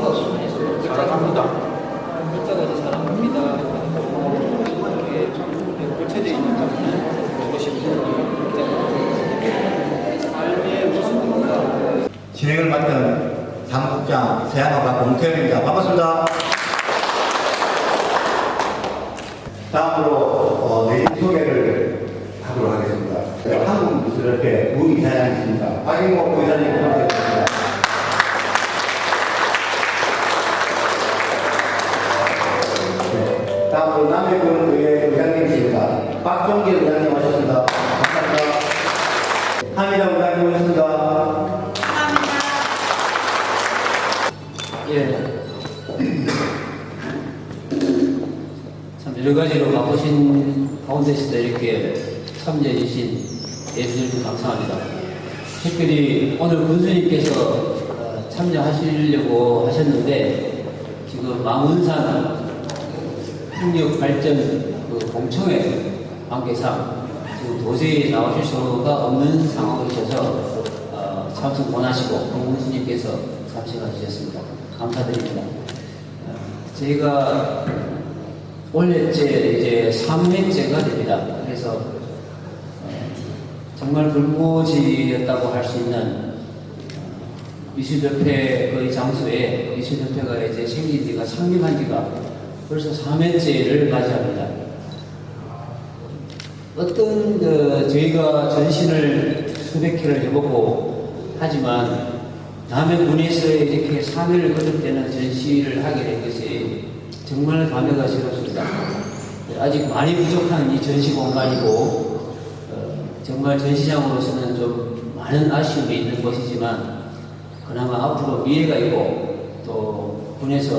사랑합니다. 글자가. 이렇게 모습입니다. 진행을 맡은 사무국장 세한호가 공태현입니다. 반갑습니다. 다음으로 어, 내일 소개를 하도록 하겠습니다. 네, 한국 미술협회 부이사장이십니다. 박인모 부이사님 부탁드립니다. 참 여러 가지로 바쁘신 가운데서도 이렇게 참여해 주신 예수님 감사합니다. 특별히 오늘 군수님께서 어, 참여하시려고 하셨는데 지금 망운산 풍력 발전 그 공청회 관계상 지금 도저히 나오실 수가 없는 상황이셔서 어, 참석 원하시고 공군수님께서 참석해 주셨습니다. 감사드립니다. 어, 저희가 올해째 이제 3회째가 됩니다. 그래서 어, 정말 불모지였다고 할 수 있는 어, 미술협회의 장소에 미술협회가 이제 생긴 지가 창립한 지가 벌써 3회째를 맞이합니다. 어떤 그 저희가 전신을 수백 회를 해보고 하지만 남의 군에서 이렇게 3회를 거듭되는 전시를 하게 된 것이 정말 감회가 새롭습니다. 아직 많이 부족한 이 전시 공간이고 어, 정말 전시장으로서는 좀 많은 아쉬움이 있는 것이지만 그나마 앞으로 미래가 있고 또 군에서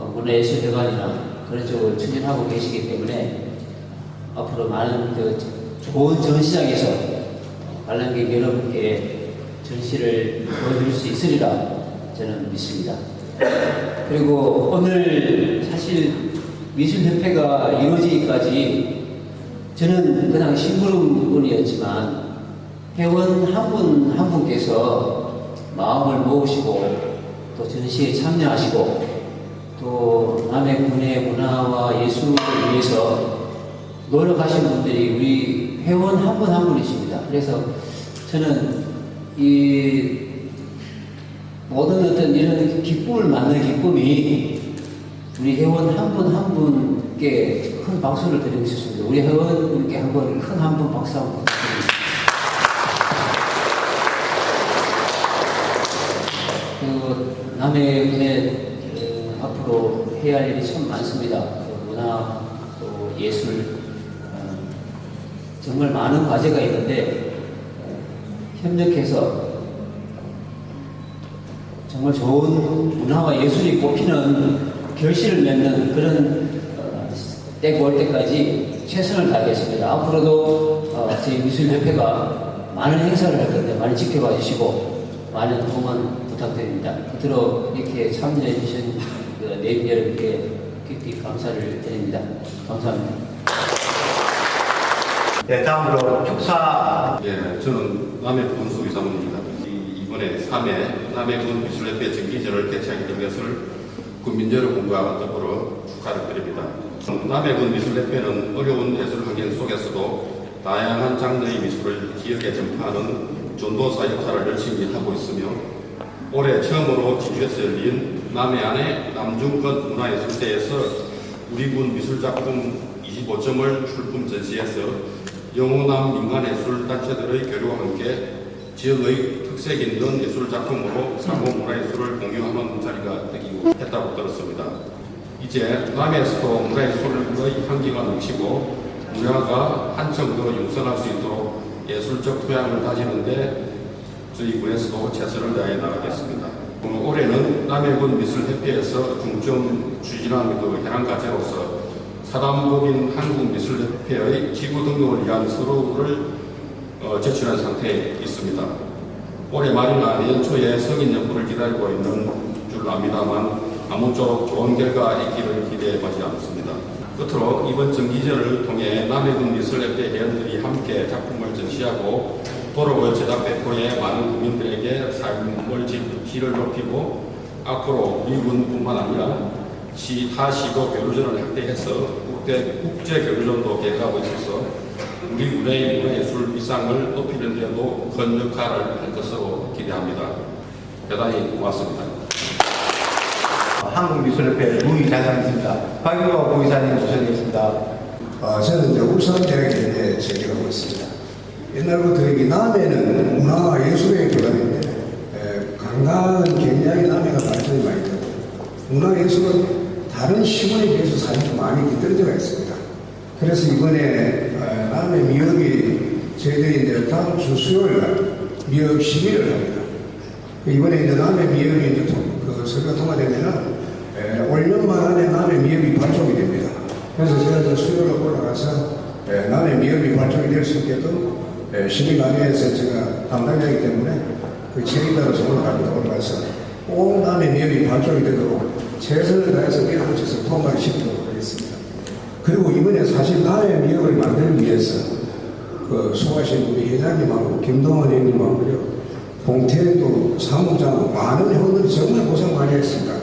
어, 문화예술회관이나 그런 쪽을 추진하고 계시기 때문에 앞으로 많은 그 좋은 전시장에서 관람객 여러분께 전시를 보여드릴 수 있으리라 저는 믿습니다. 그리고 오늘 사실 미술협회가 이루어지기까지 저는 그냥 심부름꾼이었지만 회원 한 분 한 분께서 마음을 모으시고 또 전시에 참여하시고 또 남의 군의 문화와 예술을 위해서 노력하신 분들이 우리 회원 한 분한 분이십니다. 그래서 저는 이 모든 어떤 이런 기쁨을 만든 기쁨이 우리 회원 한 분 한 분께 큰 박수를 드리고 싶습니다. 우리 회원분께 한번 큰 한 분 박수 한번 부탁드립니다. 그 남의 군에 어, 앞으로 해야 할 일이 참 많습니다. 그 문화 또 예술 어, 정말 많은 과제가 있는데 어, 협력해서 정말 좋은 문화와 예술이 꼽히는 결실을 맺는 그런 어, 때가 올 때까지 최선을 다하겠습니다. 앞으로도 어, 저희 미술협회가 많은 행사를 할 건데 많이 지켜봐 주시고 많은 응원 부탁드립니다. 끝으로 이렇게 참여해 주신 그 내임 여러분께 깊이 감사를 드립니다. 감사합니다. 네, 다음으로 축사 예, 저는 남해군 수의사입니다. 이번에 3회 남해군 미술협회 정기전을 개최하게 된 것을 국민 여러분과 더불어 축하를 드립니다. 남해군 미술협회는 어려운 예술 환경 속에서도 다양한 장르의 미술을 지역에 전파하는 전도사 역할을 열심히 하고 있으며 올해 처음으로 지주에서 열린 남해안의 남중권 문화예술제에서 우리 군 미술작품 25점을 출품 전시해서 영호남 민간예술 단체들의 교류와 함께 지역의 특색 있는 예술 작품으로 상호 문화예술을 공유하는 자리가 되기로 했다고 들었습니다. 이제 남해에서도 문화예술의 향기가 넘치고 문화가 한층 더 육성할 수 있도록 예술적 토양을 다지는데 저희 군에서도 최선을 다해 나가겠습니다. 올해는 남해군 미술협회에서 중점 추진한 그 현안 과제로서 사단법인 한국미술협회의 지구 등록을 위한 서류를 어, 제출한 상태에 있습니다. 올해 말이나 내년 초에 승인 여부를 기다리고 있는 줄 압니다만 아무쪼록 좋은 결과 있기를 기대해 보지 않습니다. 끝으로 이번 정기전을 통해 남해군 미술협회 회원들이 함께 작품을 전시하고 도로의 제작 배포에 많은 국민들에게 삶을 질- 질을 높이고 앞으로 미군뿐만 아니라 시 타 시도 교류전을 확대해서 국제 교류전도 계획하고 있어서 우리 군의 문화예술 위상을 높이는 데도 큰 역할을 할 것으로 기대합니다. 대단히 고맙습니다. 한국미술협회 무의장입니다. 박유호 부의사님 모셔드리겠습니다. 어, 저는 이제 울산대학에 이제 재직하고 있습니다. 옛날부터 여기 남해는 문화예술의 교단인데 에, 관광은 굉장히 남해가 발전이 많이 되고 문화예술은 다른 시골에 비해서 사실 많이 뒤떨어져 있습니다. 그래서 이번에 어, 남해 미역이 저희들이 이제 다음 주 수요일 날 미역 시위를 합니다. 이번에 이제 남해 미역이 이제 통- 그 서류가 통과되면은 에, 올년말 안에 남해 미역이 발족이 됩니다. 그래서 제가 이제 수요일에 올라가서 에, 남해 미역이 발족이 될 수 있게끔 에, 시민관리에서 제가 담당자이기 때문에 그 책임 따라서 올라갑니다. 올라가서 꼭 남해 미역이 발족이 되도록 최선을 다해서 밀어붙여서 통과를 시키도록 하겠습니다. 그리고 이번에 사실 남해 미역을 만들기 위해서 그 수고하신 우리 회장님하고 김동원 그리고 봉태도 사무장하고 많은 회원들이 정말 고생 많이 했습니다.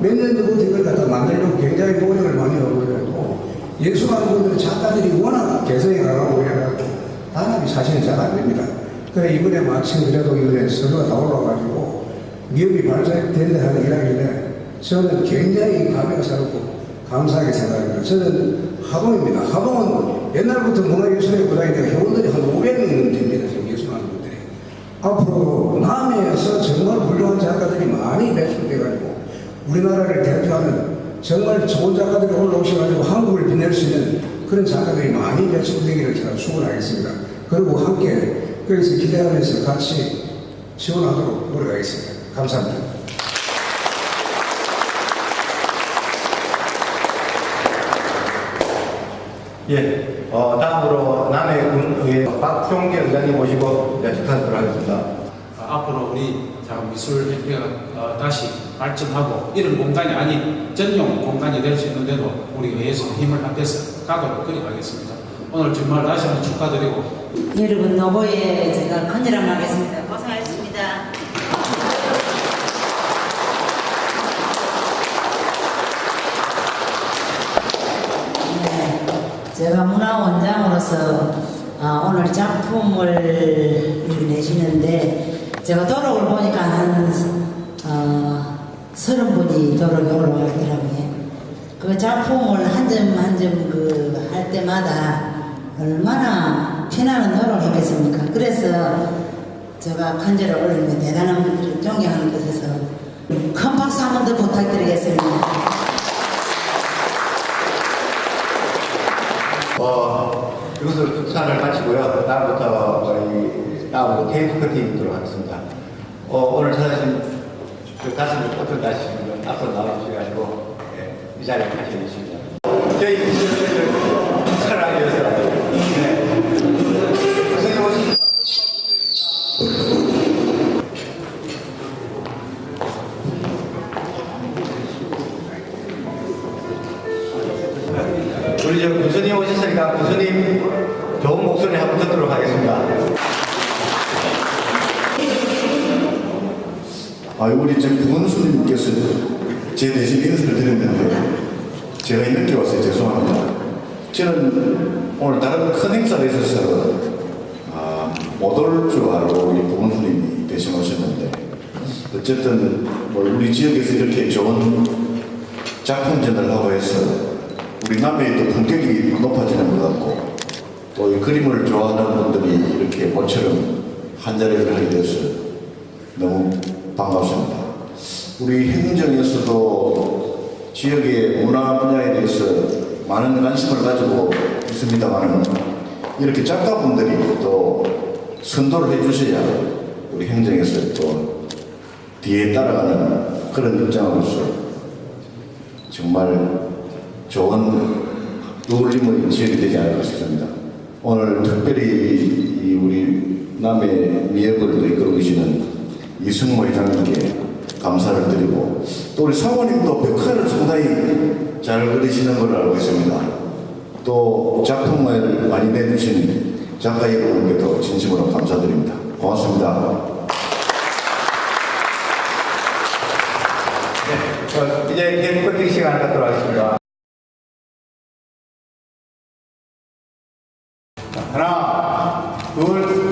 몇 년 전부터 이걸 갖다 만들려고 굉장히 노력을 많이 하고 그래도 예술하는 분들은 작가들이 워낙 개성이 강하고 이래가지고 단합이 사실은 잘 안 됩니다. 그래 이번에 마침 그래도 이번에 서류가 다 올라와가지고 미역이 발전된다 하는 이야기인데 저는 굉장히 감회가 새롭고 감사하게 생각합니다. 저는 하동입니다. 하동은 옛날부터 문화예술의 고장인데 회원들이 한 500명 됩니다. 지금 예술하는 분들이. 앞으로 남해에서 정말 훌륭한 작가들이 많이 배출돼가지고 우리나라를 대표하는 정말 좋은 작가들이 올라오셔가지고 한국을 빛낼 수 있는 그런 작가들이 많이 배출되기를 제가 축원하겠습니다. 그리고 함께 그래서 기대하면서 같이 지원하도록 노력하겠습니다. 감사합니다. 예, 어, 다음으로 남해군의회 박종계 의장님 모시고 네, 축하드리도록 하겠습니다. 어, 앞으로 우리 자, 미술 협회가 어, 다시 발전하고 이런 공간이 아닌 전용 공간이 될 수 있는 데도 우리 의회에서 힘을 합해서 가도록 그리하겠습니다. 오늘 정말 다시 한번 축하드리고 여러분 노보에 제가 컨이람 하겠습니다. 네, 제가 문화원장으로서 아, 오늘 작품을 내시는데 제가 도록을 보니까 한 어, 서른 분이 도록에 올라가더라고요. 그 작품을 한 점 한 점 그 할 때마다 얼마나 피나는 노력했겠습니까? 그래서 제가 간절히 올리면 대단한 분들을 존경하는 것에서 큰 박수 한 번 더 부탁드리겠습니다. 어, 이것으로 축사를 마치고요. 다음부터 저희 다음으로 테이프 커팅 있도록 하겠습니다. 어, 오늘 찾아주신 그 가슴을 꽃을 다시신 분 앞으로 나와주셔가지고 예, 이 자리에 같이 해주십니다. 저희 미술을 축사를 하기 위해서 교수님 좋은 목소리 한번 듣도록 하겠습니다. 아, 우리 지금 부원수님께서 제 대신 인사를 드렸는데 제가 늦게 와서 죄송합니다. 저는 오늘 다른 큰 행사가 있어서 아, 못올 줄 알고 우리 부원수님이 대신 오셨는데 어쨌든 뭐 우리 지역에서 이렇게 좋은 작품전을 하고 해서 우리 남해의 또 품격이 높아지는 것 같고 또 이 그림을 좋아하는 분들이 이렇게 모처럼 한 자리를 하게 돼서 너무 반갑습니다. 우리 행정에서도 지역의 문화 분야에 대해서 많은 관심을 가지고 있습니다만 이렇게 작가분들이 또 선도를 해주셔야 우리 행정에서 또 뒤에 따라가는 그런 입장으로서 정말 좋은 어울림의 지역이 되지 않을까 싶습니다. 오늘 특별히 이 우리 남의 미역을 이끌고 계시는 이승모 회장님께 감사를 드리고 또 우리 사모님도 벽화를 상당히 잘 그리시는 걸로 알고 있습니다. 또 작품을 많이 내주신 작가 여러분께도 진심으로 감사드립니다. 고맙습니다. 어, 이제 테이프 커팅 시간 갖도록 하겠습니다. 하나, 둘,